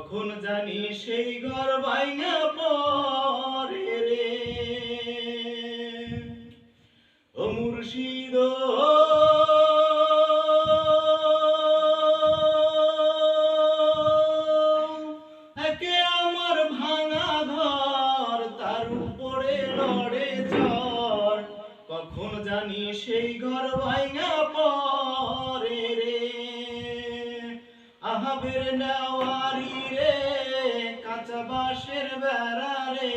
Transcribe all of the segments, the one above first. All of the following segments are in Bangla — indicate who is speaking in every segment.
Speaker 1: কখন জানি সেই ঘর ভাঙা পরে রে। ও মুর্শিদ একে আমার ভাঙা তার উপরে লড়ে কখন জানি সেই ঘর ভাঙা পরে রে। আহাবের নেওয়ারি রে, কাঁচা বাঁশের বেড়া রে।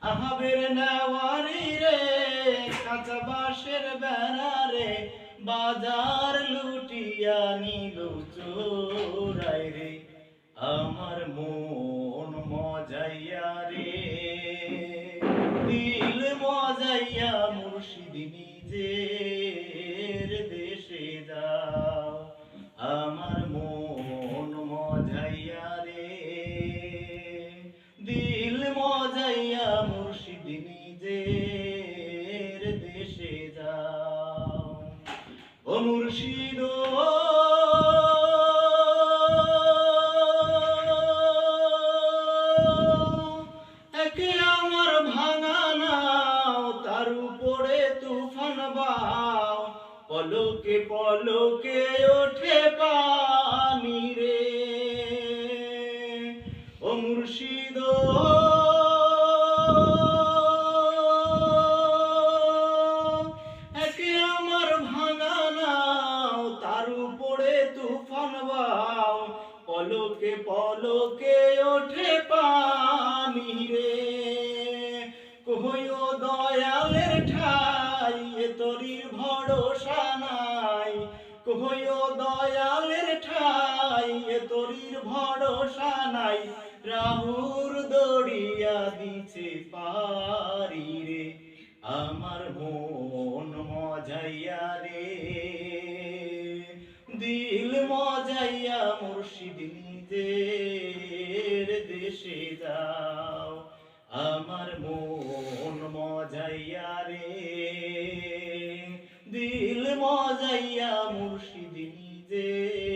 Speaker 1: আহাবের নেওয়ারি রে, কাঁচা বাঁশের বেড়া রে। বাজার লুটিয়া নিল চোরাই রে। পলকে পলকে ওঠে পানি রে। ও মুর্শিদ একে আমার ভাঙা নাও, তার উপরে তুফান বাও। পলকে পলকে ওঠে পানি রে। কহইও দয়ালের কহইও দয়ালের ঠাই, এ তরির ভরসা নাই। রাহুর দড়িয়া দিছে পারি রে, আমার মন মজাইয়া রে। দিল মজাইয়া মুর্শিদ নিজের দেশে যাও, আমার মন নিজে